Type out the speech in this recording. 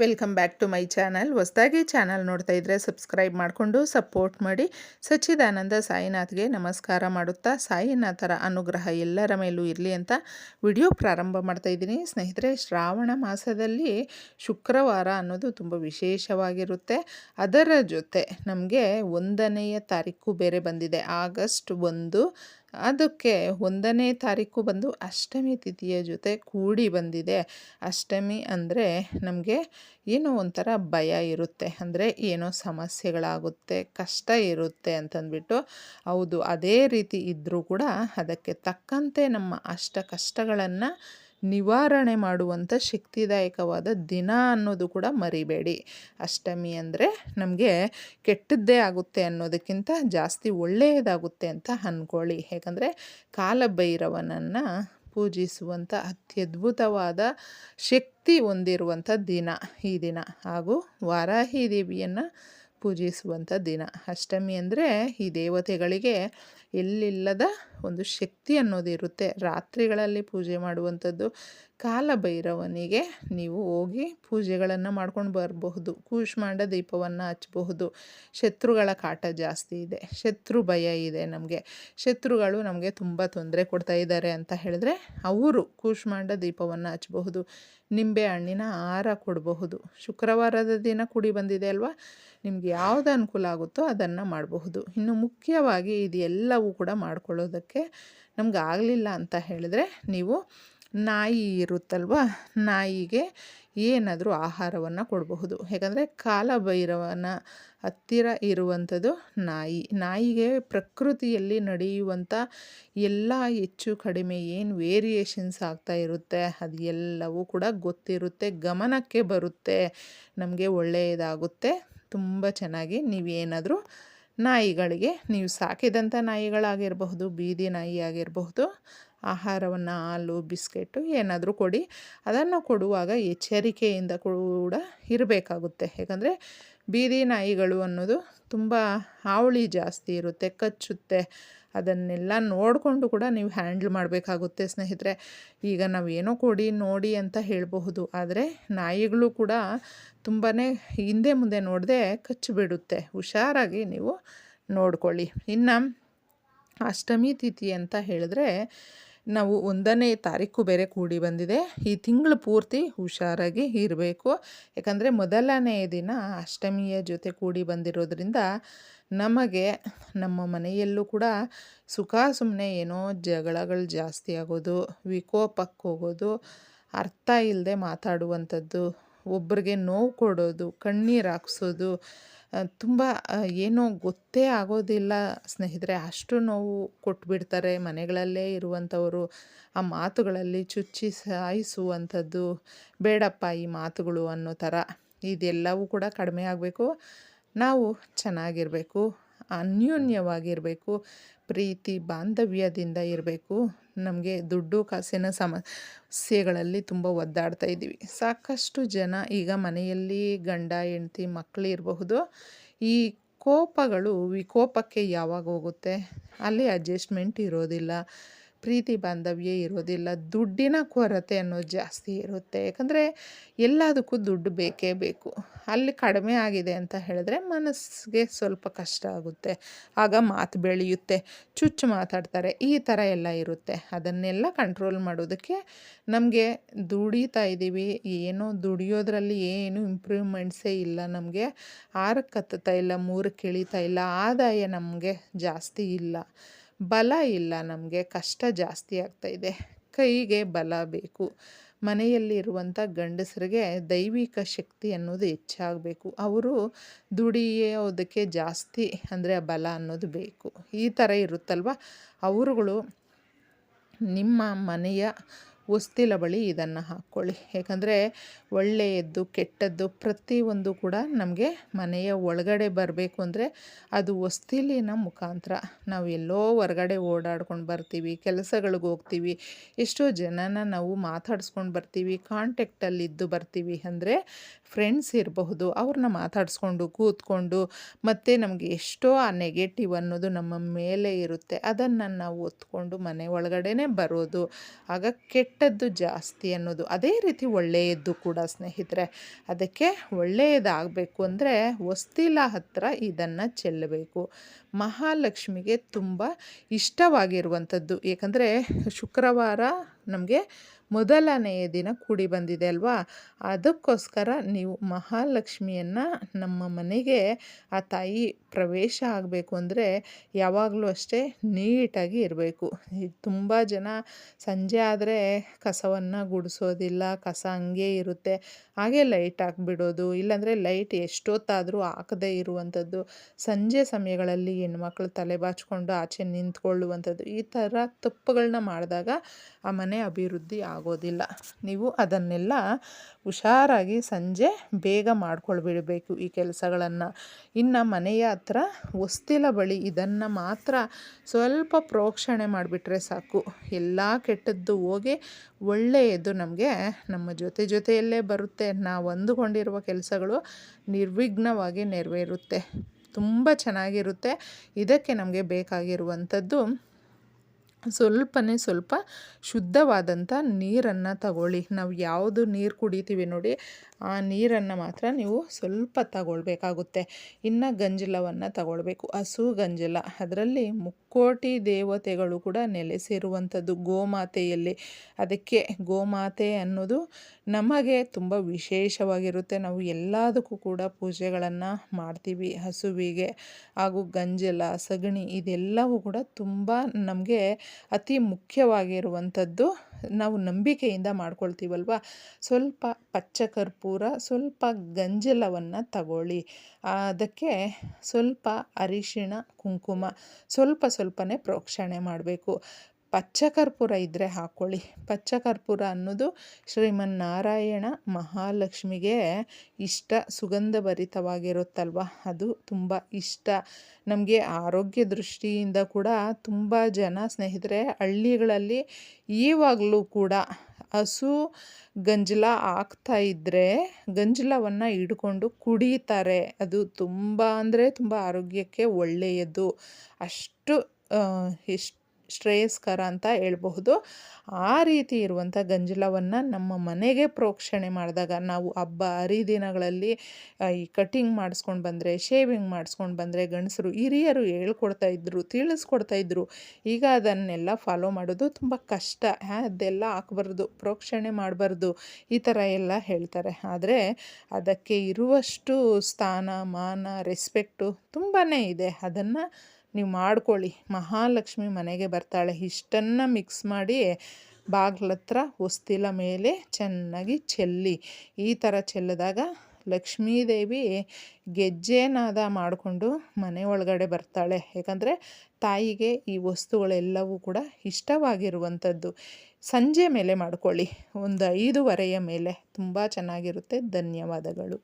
Welcome back to my channel. ಹೊಸದಾಗಿ channel ನೋಡ್ತಾ ಇದ್ದರೆ ಸಬ್ಸ್ಕ್ರೈಬ್ ಮಾಡಿಕೊಂಡು ಸಪೋರ್ಟ್ ಮಾಡಿ. ಸಚ್ಚಿದಾನಂದ ಸಾಯಿನಾಥ್ಗೆ ನಮಸ್ಕಾರ ಮಾಡುತ್ತಾ, ಸಾಯಿನಾಥರ ಅನುಗ್ರಹ ಎಲ್ಲರ ಮೇಲೂ ಇರಲಿ ಅಂತ ವಿಡಿಯೋ ಪ್ರಾರಂಭ ಮಾಡ್ತಾ ಇದ್ದೀನಿ. ಸ್ನೇಹಿತರೆ, ಶ್ರಾವಣ ಮಾಸದಲ್ಲಿ ಶುಕ್ರವಾರ ಅನ್ನೋದು ತುಂಬ ವಿಶೇಷವಾಗಿರುತ್ತೆ. ಅದರ ಜೊತೆ ನಮಗೆ ಒಂದನೆಯ ತಾರೀಕು ಬೇರೆ ಬಂದಿದೆ. ಆಗಸ್ಟ್ ಒಂದು ಅದಕ್ಕೆ ಒಂದನೇ ತಾರೀಕು ಬಂದು ಅಷ್ಟಮಿ ತಿಥಿಯ ಜೊತೆ ಕೂಡಿ ಬಂದಿದೆ. ಅಷ್ಟಮಿ ಅಂದರೆ ನಮಗೆ ಏನೋ ಒಂಥರ ಭಯ ಇರುತ್ತೆ. ಅಂದರೆ ಏನೋ ಸಮಸ್ಯೆಗಳಾಗುತ್ತೆ, ಕಷ್ಟ ಇರುತ್ತೆ ಅಂತಂದ್ಬಿಟ್ಟು ಹೌದು, ಅದೇ ರೀತಿ ಇದ್ದರೂ ಕೂಡ ಅದಕ್ಕೆ ತಕ್ಕಂತೆ ನಮ್ಮ ಅಷ್ಟ ಕಷ್ಟಗಳನ್ನು ನಿವಾರಣೆ ಮಾಡುವಂಥ ಶಕ್ತಿದಾಯಕವಾದ ದಿನ ಅನ್ನೋದು ಕೂಡ ಮರಿಬೇಡಿ. ಅಷ್ಟಮಿ ಅಂದರೆ ನಮಗೆ ಕೆಟ್ಟದ್ದೇ ಆಗುತ್ತೆ ಅನ್ನೋದಕ್ಕಿಂತ ಜಾಸ್ತಿ ಒಳ್ಳೆಯದಾಗುತ್ತೆ ಅಂತ ಅಂದ್ಕೊಳ್ಳಿ ಯಾಕಂದರೆ ಕಾಲಭೈರವನನ್ನು ಪೂಜಿಸುವಂಥ ಅತ್ಯದ್ಭುತವಾದ ಶಕ್ತಿ ಹೊಂದಿರುವಂಥ ದಿನ ಈ ದಿನ. ಹಾಗೂ ವಾರಾಹಿ ದೇವಿಯನ್ನು ಪೂಜಿಸುವಂಥ ದಿನ. ಅಷ್ಟಮಿ ಅಂದರೆ ಈ ದೇವತೆಗಳಿಗೆ ಎಲ್ಲಿಲ್ಲದ ಒಂದು ಶಕ್ತಿ ಅನ್ನೋದು ಇರುತ್ತೆ. ರಾತ್ರಿಗಳಲ್ಲಿ ಪೂಜೆ ಮಾಡುವಂಥದ್ದು ಕಾಲಭೈರವನಿಗೆ ನೀವು ಹೋಗಿ ಪೂಜೆಗಳನ್ನು ಮಾಡ್ಕೊಂಡು ಬರಬಹುದು. ಕೂಷ್ಮಾಂಡ ದೀಪವನ್ನು ಹಚ್ಚಬಹುದು. ಶತ್ರುಗಳ ಕಾಟ ಜಾಸ್ತಿ ಇದೆ. ಶತ್ರು ಭಯ ಇದೆ ನಮಗೆ. ಶತ್ರುಗಳು ನಮಗೆ ತುಂಬ ತೊಂದರೆ ಕೊಡ್ತಾ ಇದ್ದಾರೆ ಅಂತ ಹೇಳಿದ್ರೆ ಅವರು ಕೂಷ್ಮಾಂಡ ದೀಪವನ್ನು ಹಚ್ಚಬಹುದು. ನಿಂಬೆ ಹಣ್ಣಿನ ಆಹಾರ ಕೊಡಬಹುದು. ಶುಕ್ರವಾರದ ದಿನ ಕುಡಿ ಬಂದಿದೆ ಅಲ್ವಾ? ನಿಮ್ಗೆ ಯಾವುದು ಅನುಕೂಲ ಆಗುತ್ತೋ ಅದನ್ನು ಮಾಡಬಹುದು. ಇನ್ನು ಮುಖ್ಯವಾಗಿ ಇದೆಲ್ಲವೂ ಕೂಡ ಮಾಡ್ಕೊಳ್ಳೋದಕ್ಕೆ ನಮ್ಗೆ ಆಗಲಿಲ್ಲ ಅಂತ ಹೇಳಿದ್ರೆ ನೀವು ನಾಯಿ ಇರುತ್ತಲ್ವ, ನಾಯಿಗೆ ಏನಾದರೂ ಆಹಾರವನ್ನು ಕೊಡಬಹುದು. ಯಾಕಂದರೆ ಕಾಲಭೈರವನ ಹತ್ತಿರ ಇರುವಂಥದ್ದು ನಾಯಿ. ನಾಯಿಗೆ ಪ್ರಕೃತಿಯಲ್ಲಿ ನಡೆಯುವಂಥ ಎಲ್ಲ ಹೆಚ್ಚು ಕಡಿಮೆ ಏನು ವೇರಿಯೇಷನ್ಸ್ ಆಗ್ತಾ ಇರುತ್ತೆ, ಅದು ಎಲ್ಲವೂ ಕೂಡ ಗೊತ್ತಿರುತ್ತೆ, ಗಮನಕ್ಕೆ ಬರುತ್ತೆ, ನಮಗೆ ಒಳ್ಳೆಯದಾಗುತ್ತೆ. ತುಂಬ ಚೆನ್ನಾಗಿ ನೀವೇನಾದರೂ ನಾಯಿಗಳಿಗೆ ನೀವು ಸಾಕಿದಂಥ ನಾಯಿಗಳಾಗಿರಬಹುದು, ಬೀದಿ ನಾಯಿ ಆಗಿರಬಹುದು ಆಹಾರವನ್ನು, ಹಾಲು, ಬಿಸ್ಕೆಟು ಏನಾದರೂ ಕೊಡಿ. ಅದನ್ನು ಕೊಡುವಾಗ ಎಚ್ಚರಿಕೆಯಿಂದ ಕೂಡ ಇರಬೇಕಾಗುತ್ತೆ. ಯಾಕಂದರೆ ಬೀದಿ ನಾಯಿಗಳು ಅನ್ನೋದು ತುಂಬ ಹಾವಳಿ ಜಾಸ್ತಿ ಇರುತ್ತೆ, ಕಚ್ಚುತ್ತೆ. ಅದನ್ನೆಲ್ಲ ನೋಡಿಕೊಂಡು ಕೂಡ ನೀವು ಹ್ಯಾಂಡ್ಲ್ ಮಾಡಬೇಕಾಗುತ್ತೆ ಸ್ನೇಹಿತರೆ. ಈಗ ನಾವು ಏನೋ ಕೊಡಿ, ನೋಡಿ ಅಂತ ಹೇಳಬಹುದು. ಆದರೆ ನಾಯಿಗಳು ಕೂಡ ತುಂಬಾ ಹಿಂದೆ ಮುಂದೆ ನೋಡದೆ ಕಚ್ಚಿಬಿಡುತ್ತೆ ಹುಷಾರಾಗಿ ನೀವು ನೋಡ್ಕೊಳ್ಳಿ. ಇನ್ನು ಅಷ್ಟಮಿ ತಿಥಿ ಅಂತ ಹೇಳಿದ್ರೆ ನಾವು ಒಂದನೇ ತಾರೀಕು ಬೇರೆ ಕೂಡಿ ಬಂದಿದೆ. ಈ ತಿಂಗಳು ಪೂರ್ತಿ ಹುಷಾರಾಗಿ ಇರಬೇಕು. ಯಾಕಂದರೆ ಮೊದಲನೇ ದಿನ ಅಷ್ಟಮಿಯ ಜೊತೆ ಕೂಡಿ ಬಂದಿರೋದ್ರಿಂದ ನಮಗೆ ನಮ್ಮ ಮನೆಯಲ್ಲೂ ಕೂಡ ಸುಖ ಸುಮ್ಮನೆ ಏನೋ ಜಗಳಗಳು ಜಾಸ್ತಿ ಆಗೋದು, ವಿಕೋಪಕ್ಕೆ ಹೋಗೋದು, ಅರ್ಥ ಇಲ್ಲದೆ ಮಾತಾಡುವಂಥದ್ದು ಒಬ್ಬರಿಗೆ ನೋವು ಕೊಡೋದು, ಕಣ್ಣೀರು ಹಾಕ್ಸೋದು ತುಂಬ ಏನೋ ಗೊತ್ತೇ ಆಗೋದಿಲ್ಲ ಸ್ನೇಹಿತರೆ. ಅಷ್ಟು ನೋವು ಕೊಟ್ಬಿಡ್ತಾರೆ ಮನೆಗಳಲ್ಲೇ ಇರುವಂಥವರು. ಆ ಮಾತುಗಳಲ್ಲಿ ಚುಚ್ಚಿ ಸಾಯಿಸುವಂಥದ್ದು ಬೇಡಪ್ಪ ಈ ಮಾತುಗಳು ಅನ್ನೋ ಥರ. ಇದೆಲ್ಲವೂ ಕೂಡ ಕಡಿಮೆ ಆಗಬೇಕು. ನಾವು ಚೆನ್ನಾಗಿರಬೇಕು. ಅನ್ಯೋನ್ಯವಾಗಿರಬೇಕು ಪ್ರೀತಿ ಬಾಂಧವ್ಯದಿಂದ ಇರಬೇಕು. ನಮಗೆ ದುಡ್ಡು ಕಾಸಿನ ಸಮಸ್ಯೆಗಳಲ್ಲಿ ತುಂಬ ಒದ್ದಾಡ್ತಾ ಇದ್ದೀವಿ. ಸಾಕಷ್ಟು ಜನ ಈಗ ಮನೆಯಲ್ಲಿ ಗಂಡ ಹೆಂಡತಿ ಮಕ್ಕಳು ಇರಬಹುದು. ಈ ಕೋಪಗಳು ವಿಕೋಪಕ್ಕೆ ಯಾವಾಗ ಹೋಗುತ್ತೆ? ಅಲ್ಲಿ ಅಡ್ಜಸ್ಟ್ಮೆಂಟ್ ಇರೋದಿಲ್ಲ. ಪ್ರೀತಿ ಬಾಂಧವ್ಯ ಇರೋದಿಲ್ಲ, ದುಡ್ಡಿನ ಕೊರತೆ ಅನ್ನೋದು ಜಾಸ್ತಿ ಇರುತ್ತೆ. ಯಾಕಂದರೆ ಎಲ್ಲದಕ್ಕೂ ದುಡ್ಡು ಬೇಕೇ ಬೇಕು. ಅಲ್ಲಿ ಕಡಿಮೆ ಆಗಿದೆ ಅಂತ ಹೇಳಿದ್ರೆ ಮನಸ್ಸಿಗೆ ಸ್ವಲ್ಪ ಕಷ್ಟ ಆಗುತ್ತೆ. ಆಗ ಮಾತು ಬೆಳೆಯುತ್ತೆ, ಚುಚ್ಚು ಮಾತಾಡ್ತಾರೆ, ಈ ಥರ ಎಲ್ಲ ಇರುತ್ತೆ. ಅದನ್ನೆಲ್ಲ ಕಂಟ್ರೋಲ್ ಮಾಡೋದಕ್ಕೆ ನಮಗೆ ದುಡಿತಾ ಇದ್ದೀವಿ. ಏನೋ ದುಡಿಯೋದ್ರಲ್ಲಿ ಏನು ಇಂಪ್ರೂವ್ಮೆಂಟ್ಸೇ ಇಲ್ಲ ನಮಗೆ. ಆರಕ್ಕೆ ಹತ್ತುತ್ತಾ ಇಲ್ಲ, ಮೂರಕ್ಕೆ ಇಳಿತಾ ಇಲ್ಲ, ಆದಾಯ ನಮಗೆ ಜಾಸ್ತಿ ಇಲ್ಲ. ಬಲ ಇಲ್ಲ, ನಮಗೆ ಕಷ್ಟ ಜಾಸ್ತಿ ಆಗ್ತಾಯಿದೆ ಕೈಗೆ ಬಲ ಬೇಕು. ಮನೆಯಲ್ಲಿರುವಂಥ ಗಂಡಸರಿಗೆ ದೈವಿಕ ಶಕ್ತಿ ಅನ್ನೋದು ಹೆಚ್ಚಾಗಬೇಕು. ಅವರು ದುಡಿಯೋದಕ್ಕೆ ಜಾಸ್ತಿ ಅಂದರೆ ಬಲ ಅನ್ನೋದು ಬೇಕು. ಈ ಥರ ಇರುತ್ತಲ್ವ? ಅವರುಗಳು ನಿಮ್ಮ ಮನೆಯ ಹೊಸ್ತಿಲ ಬಳಿ ಇದನ್ನು ಹಾಕ್ಕೊಳ್ಳಿ ಯಾಕಂದರೆ ಒಳ್ಳೆಯದ್ದು, ಕೆಟ್ಟದ್ದು ಪ್ರತಿಯೊಂದು ಕೂಡ ನಮಗೆ ಮನೆಯ ಒಳಗಡೆ ಬರಬೇಕು ಅಂದರೆ ಅದು ಹೊಸ್ತಿಲಿನ ಮುಖಾಂತರ. ನಾವು ಎಲ್ಲೋ ಹೊರಗಡೆ ಓಡಾಡ್ಕೊಂಡು ಬರ್ತೀವಿ, ಕೆಲಸಗಳಿಗೆ ಹೋಗ್ತೀವಿ, ಎಷ್ಟೋ ಜನನ ನಾವು ಮಾತಾಡಿಸ್ಕೊಂಡು ಬರ್ತೀವಿ ಕಾಂಟ್ಯಾಕ್ಟಲ್ಲಿದ್ದು ಬರ್ತೀವಿ ಅಂದರೆ ಫ್ರೆಂಡ್ಸ್ ಇರಬಹುದು ಅವ್ರನ್ನ ಮಾತಾಡಿಸ್ಕೊಂಡು, ಕೂತ್ಕೊಂಡು ಮತ್ತು ನಮಗೆ ಎಷ್ಟೋ ಆ ನೆಗೆಟಿವ್ ಅನ್ನೋದು ನಮ್ಮ ಮೇಲೆ ಇರುತ್ತೆ. ಅದನ್ನು ನಾವು ಒತ್ಕೊಂಡು ಮನೆ ಒಳಗಡೆ ಬರೋದು, ಆಗ ಕೆಟ್ಟದ್ದು ಜಾಸ್ತಿ ಅನ್ನೋದು. ಅದೇ ರೀತಿ ಒಳ್ಳೆಯದ್ದು ಕೂಡ ಸ್ನೇಹಿತರೆ. ಅದಕ್ಕೆ ಒಳ್ಳೆಯದಾಗಬೇಕು ಅಂದರೆ, ಹೊಸ್ತಿಲ ಹತ್ತಿರ ಇದನ್ನು ಚೆಲ್ಲಬೇಕು. ಮಹಾಲಕ್ಷ್ಮಿಗೆ ತುಂಬ ಇಷ್ಟವಾಗಿರುವಂಥದ್ದು. ಏಕೆಂದರೆ ಶುಕ್ರವಾರ ನಮಗೆ ಮೊದಲನೆಯ ದಿನ ಕೂಡಿ ಬಂದಿದೆ ಅಲ್ವಾ? ಅದಕ್ಕೋಸ್ಕರ ನೀವು ಮಹಾಲಕ್ಷ್ಮಿಯನ್ನು ನಮ್ಮ ಮನೆಗೆ ಆ ತಾಯಿ ಪ್ರವೇಶ ಆಗಬೇಕು ಅಂದರೆ ಯಾವಾಗಲೂ ಅಷ್ಟೇ ನೀಟಾಗಿ ಇರಬೇಕು. ತುಂಬ ಜನ ಸಂಜೆ ಆದರೆ ಕಸವನ್ನು ಗುಡಿಸೋದಿಲ್ಲ, ಕಸ ಹಂಗೆ ಇರುತ್ತೆ. ಹಾಗೆ ಲೈಟ್ ಹಾಕ್ಬಿಡೋದು, ಇಲ್ಲಾಂದರೆ ಲೈಟ್ ಎಷ್ಟೊತ್ತಾದರೂ ಹಾಕದೇ ಇರುವಂಥದ್ದು. ಸಂಜೆ ಸಮಯಗಳಲ್ಲಿ ಹೆಣ್ಮಕ್ಳು ತಲೆ ಬಾಚಿಕೊಂಡು ಆಚೆ ನಿಂತ್ಕೊಳ್ಳುವಂಥದ್ದು. ಈ ಥರ ತಪ್ಪುಗಳನ್ನ ಮಾಡಿದಾಗ ಆ ಮನೆ ಅಭಿವೃದ್ಧಿ ಆಗೋದಿಲ್ಲ. ನೀವು ಅದನ್ನೆಲ್ಲ ಹುಷಾರಾಗಿ ಸಂಜೆ ಬೇಗ ಮಾಡ್ಕೊಳ್ಬಿಡಬೇಕು ಈ ಕೆಲಸಗಳನ್ನು. ಇನ್ನು ಮನೆಯ ಹತ್ರ ಹೊಸ್ತಿಲ ಬಳಿ ಇದನ್ನು ಮಾತ್ರ ಸ್ವಲ್ಪ ಪ್ರೋಕ್ಷಣೆ ಮಾಡಿಬಿಟ್ರೆ ಸಾಕು. ಎಲ್ಲ ಕೆಟ್ಟದ್ದು ಹೋಗಿ ಒಳ್ಳೆಯದು ನಮಗೆ, ನಮ್ಮ ಜೊತೆ ಜೊತೆಯಲ್ಲೇ ಬರುತ್ತೆ. ನಾವು ಅಂದುಕೊಂಡಿರುವ ಕೆಲಸಗಳು ನಿರ್ವಿಘ್ನವಾಗಿ ನೆರವೇರುತ್ತೆ. ತುಂಬ ಚೆನ್ನಾಗಿರುತ್ತೆ. ಇದಕ್ಕೆ ನಮಗೆ ಬೇಕಾಗಿರುವಂಥದ್ದು ಸ್ವಲ್ಪನೇ ಸ್ವಲ್ಪ ಶುದ್ಧವಾದಂಥ ನೀರನ್ನು ತಗೊಳ್ಳಿ. ನಾವು ಯಾವುದು ನೀರು ಕುಡಿತೀವಿ ನೋಡಿ, ಆ ನೀರನ್ನು ಮಾತ್ರ ನೀವು ಸ್ವಲ್ಪ ತಗೊಳ್ಬೇಕಾಗುತ್ತೆ. ಇನ್ನು ಗಂಜಲವನ್ನು ತಗೊಳ್ಬೇಕು. ಹಸು ಗಂಜಲ. ಅದರಲ್ಲಿ ಮುಕ್ಕೋಟಿ ದೇವತೆಗಳು ಕೂಡ ನೆಲೆಸಿರುವಂಥದ್ದು ಗೋಮಾತೆಯಲ್ಲಿ. ಅದಕ್ಕೆ ಗೋಮಾತೆ ಅನ್ನೋದು ನಮಗೆ ತುಂಬ ವಿಶೇಷವಾಗಿರುತ್ತೆ. ನಾವು ಎಲ್ಲದಕ್ಕೂ ಕೂಡ ಪೂಜೆಗಳನ್ನು ಮಾಡ್ತೀವಿ. ಹಸುವಿಗೆ ಹಾಗೂ ಗಂಜಲ, ಸಗಣಿ ಇದೆಲ್ಲವೂ ಕೂಡ ತುಂಬ ನಮಗೆ ಅತಿ ಮುಖ್ಯವಾಗಿರುವಂಥದ್ದು ನಾವು ನಂಬಿಕೆಯಿಂದ ಮಾಡ್ಕೊಳ್ತೀವಲ್ವ? ಸ್ವಲ್ಪ ಪಚ್ಚ ಕರ್ಪೂರ, ಸ್ವಲ್ಪ ಗಂಜಲವನ್ನು ತಗೊಳ್ಳಿ. ಅದಕ್ಕೆ ಸ್ವಲ್ಪ ಅರಿಶಿಣ, ಕುಂಕುಮ ಸ್ವಲ್ಪ ಸ್ವಲ್ಪನೇ ಪ್ರೋಕ್ಷಣೆ ಮಾಡಬೇಕು. ಪಚ್ಚ ಕರ್ಪೂರ ಇದ್ದರೆ ಹಾಕ್ಕೊಳ್ಳಿ ಪಚ್ಚ ಕರ್ಪೂರ ಅನ್ನೋದು ಶ್ರೀಮನ್ನಾರಾಯಣ ಮಹಾಲಕ್ಷ್ಮಿಗೆ ಇಷ್ಟ ಸುಗಂಧಭರಿತವಾಗಿರುತ್ತಲ್ವ? ಅದು ತುಂಬ ಇಷ್ಟ. ನಮಗೆ ಆರೋಗ್ಯ ದೃಷ್ಟಿಯಿಂದ ಕೂಡ ತುಂಬ ಜನ ಸ್ನೇಹಿತರೆ, ಹಳ್ಳಿಗಳಲ್ಲಿ ಈವಾಗಲೂ ಕೂಡ ಹಸು ಗಂಜಲ ಆಗ್ತಾ ಇದ್ದರೆ ಗಂಜಲವನ್ನು ಹಿಡ್ಕೊಂಡು ಕುಡಿತಾರೆ. ಅದು ತುಂಬ ಅಂದರೆ ತುಂಬ ಆರೋಗ್ಯಕ್ಕೆ ಒಳ್ಳೆಯದು. ಅಷ್ಟು ಎಷ್ಟು ಶ್ರೇಯಸ್ಕರ ಅಂತ ಹೇಳ್ಬಹುದು. ಆ ರೀತಿ ಇರುವಂಥ ಗಂಜಲವನ್ನು ನಮ್ಮ ಮನೆಗೆ ಪ್ರೋಕ್ಷಣೆ ಮಾಡಿದಾಗ ನಾವು ಹಬ್ಬ, ಹರಿದಿನಗಳಲ್ಲಿ ಈ ಕಟಿಂಗ್ ಮಾಡಿಸ್ಕೊಂಡು ಬಂದರೆ ಶೇವಿಂಗ್ ಮಾಡಿಸ್ಕೊಂಡು ಬಂದರೆ ಗಂಡಸರು, ಹಿರಿಯರು ಹೇಳ್ಕೊಡ್ತಾ ಇದ್ದರು ತಿಳಿಸ್ಕೊಡ್ತಾ ಇದ್ದರು ಈಗ ಅದನ್ನೆಲ್ಲ ಫಾಲೋ ಮಾಡೋದು ತುಂಬ ಕಷ್ಟ. ಅದೆಲ್ಲ ಹಾಕ್ಬಾರ್ದು, ಪ್ರೋಕ್ಷಣೆ ಮಾಡಬಾರ್ದು, ಈ ಥರ ಎಲ್ಲ ಹೇಳ್ತಾರೆ. ಆದರೆ ಅದಕ್ಕೆ ಇರುವಷ್ಟು ಸ್ಥಾನ, ಮಾನ ರೆಸ್ಪೆಕ್ಟು ತುಂಬಾ ಇದೆ. ಅದನ್ನು ನೀವು ಮಾಡ್ಕೊಳ್ಳಿ. ಮಹಾಲಕ್ಷ್ಮಿ ಮನೆಗೆ ಬರ್ತಾಳೆ. ಇಷ್ಟನ್ನು ಮಿಕ್ಸ್ ಮಾಡಿ ಬಾಗ್ಲ ಹತ್ರ ಹೊಸ್ತಿಲ ಮೇಲೆ ಚೆನ್ನಾಗಿ ಚೆಲ್ಲಿ. ಈ ಥರ ಚೆಲ್ಲಿದಾಗ ಲಕ್ಷ್ಮೀದೇವಿ ಗೆಜ್ಜೆನಾದ ಮಾಡಿಕೊಂಡು ಮನೆ ಒಳಗಡೆ ಬರ್ತಾಳೆ. ಯಾಕಂದರೆ ತಾಯಿಗೆ ಈ ವಸ್ತುಗಳೆಲ್ಲವೂ ಕೂಡ ಇಷ್ಟವಾಗಿರುವಂಥದ್ದು. ಸಂಜೆ ಮೇಲೆ ಮಾಡ್ಕೊಳ್ಳಿ. ಒಂದು ಐದೂವರೆಯ ಮೇಲೆ. ತುಂಬ ಚೆನ್ನಾಗಿರುತ್ತೆ. ಧನ್ಯವಾದಗಳು.